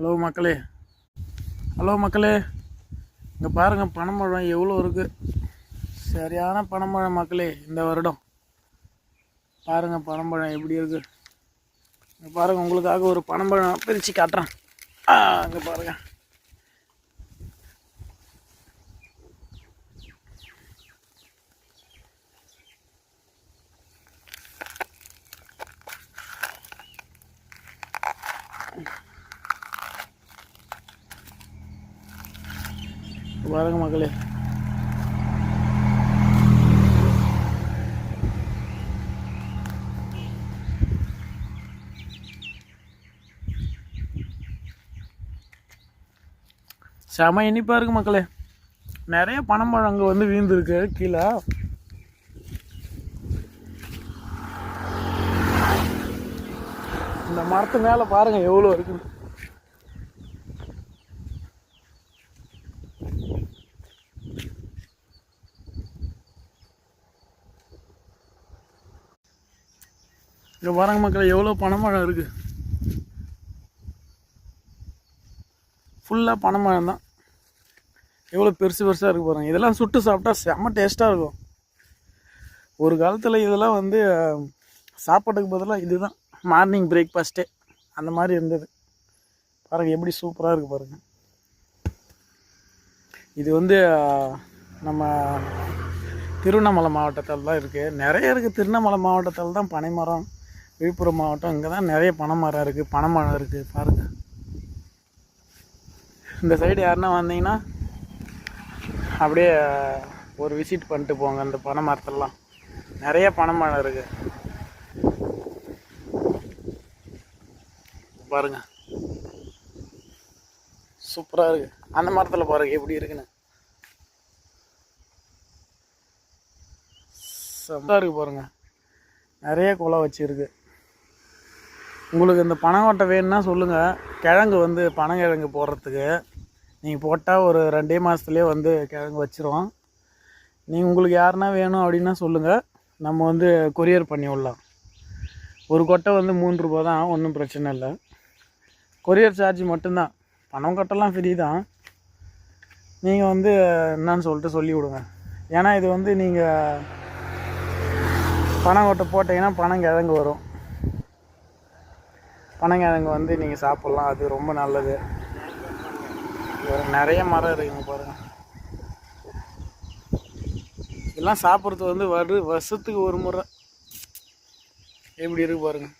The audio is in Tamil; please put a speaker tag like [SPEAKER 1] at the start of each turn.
[SPEAKER 1] ஹலோ மக்களே. ஹலோ மக்களே. இங்கே பாருங்கள் பனைமழம் எவ்வளோ இருக்குது சரியான பனைமழை மக்களே இந்த வருடம். பாருங்கள் பனம்பழம் எப்படி இருக்குது இங்கே பாருங்கள் உங்களுக்காக ஒரு பனம்பழம் பிரித்து காட்டுறேன். இங்கே அங்கே பாருங்கள் பாருங்க மக்களே. செம இனிப்பாக இருக்கு மக்களே. நிறைய பனம்பழம் அங்கே வந்து வீழ்ந்துருக்கு கீழே. இந்த மரத்து மேலே பாருங்க எவ்வளோ இருக்குது இங்கே பாருங்க மக்கள் எவ்வளோ பனைமரம் இருக்குது ஃபுல்லாக பனைமரம் தான். எவ்வளோ பெருசு பெருசாக இருக்குது பாருங்கள் இதெல்லாம் சுட்டு சாப்பிட்டா செம்ம டேஸ்ட்டாக இருக்கும். ஒரு காலத்தில் இதெல்லாம் வந்து சாப்பாட்டுக்கு பதிலாக இதுதான். மார்னிங் பிரேக்ஃபாஸ்ட்டே அந்த மாதிரி இருந்தது. பாருங்கள் எப்படி சூப்பராக இருக்குது பாருங்கள் இது வந்து நம்ம திருவண்ணாமலை மாவட்டத்தில் தான் இருக்குது நிறைய இருக்குது திருவண்ணாமலை மாவட்டத்தில் தான் பனைமரம் விழுப்புரம் மாவட்டம் இங்கே தான் நிறைய பனைமரம் இருக்குது பனைமரம் இருக்குது பாருங்கள் இந்த சைடு யாருன்னா வந்தீங்கன்னா அப்படியே ஒரு விசிட் பண்ணிட்டு போங்க அந்த பனை மரத்தெல்லாம். நிறைய பனைமரம் இருக்குது பாருங்க. சூப்பராக இருக்கு. அந்த மரத்தில் பாருங்க எப்படி இருக்குன்னு. செம்மையாக இருக்குது பாருங்க. நிறைய குலை வச்சுருக்கு. உங்களுக்கு இந்த பனைக்கொட்டை வேணும்னா சொல்லுங்கள் கிழங்கு வந்து பனங்கிழங்கு போடுறதுக்கு. நீங்கள் போட்டால் ஒரு ரெண்டே மாதத்துலேயே வந்து கிழங்கு வச்சிரும். நீங்கள் உங்களுக்கு யாருனா வேணும் அப்படின்னா சொல்லுங்கள் நம்ம வந்து கொரியர் பண்ணி விடலாம். ஒரு கொட்டை வந்து மூன்று ரூபா தான் ஒன்றும் பிரச்சனை இல்லை. கொரியர் சார்ஜ் மட்டும்தான். பணம் கட்டலாம் ஃப்ரீ தான். நீங்கள் வந்து என்னன்னு சொல்லிட்டு சொல்லி விடுங்க. ஏன்னா இது வந்து நீங்கள் பணம் கொட்டை போட்டிங்கன்னா பணம் கிழங்கு வரும். பனங்கிழங்கு வந்து நீங்கள் சாப்பிட்லாம். அது ரொம்ப நல்லது. நிறைய மரம் இருக்குங்க பாருங்கள் இதெல்லாம் சாப்பிட்றது வந்து வரு வருஷத்துக்கு ஒரு முறை. எப்படி இருக்கு பாருங்கள்